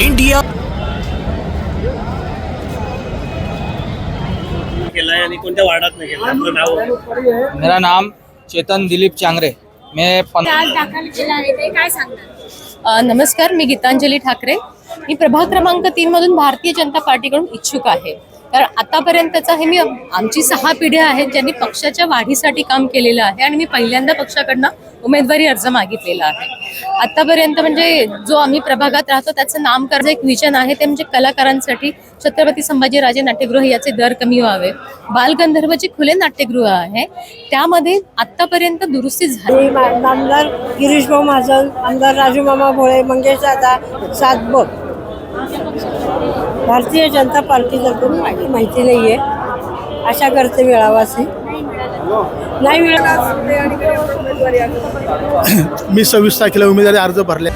India. केलाय आणि कोणत्या वार्डात नाही केलं आपलं नाव मेरा नाम चेतन दिलीप चांगरे. मैं पं- आज दाखल केला आहे ते काय सांगणार अ, नमस्कार मी गीतांजली ठाकरे. मी प्रभाग क्रमांक तीन मधून भारतीय जनता पार्टीकडून इच्छुक आहे. कारण आतापर्यंतचा हे मी आमची सहा पिढ्या आहेत ज्यांनी पक्षाच्या वाढीसाठी काम केलेलं आहे आणि मी पहिल्यांदा पक्षाकडनं उमेदवारी अर्ज मागितलेला आहे. आतापर्यंत म्हणजे जो आम्ही प्रभागात राहतो त्याचं नामकरण एक विजन आहे. ते म्हणजे कलाकारांसाठी छत्रपती संभाजीराजे नाट्यगृह याचे दर कमी व्हावे. बालगंधर्वचे खुले नाट्यगृह आहे त्यामध्ये आतापर्यंत दुरुस्ती झाली. आमदार गिरीश भाऊ महाजन आमदार राजू मामा भोळे मंगेश दादा सातबोट भारतीय जनता पार्टीतर्फून माहिती माहिती नाही आहे आशा करते मिळावा असे नाही मी सव्वीस तारखेला उमेदवारी अर्ज भरले.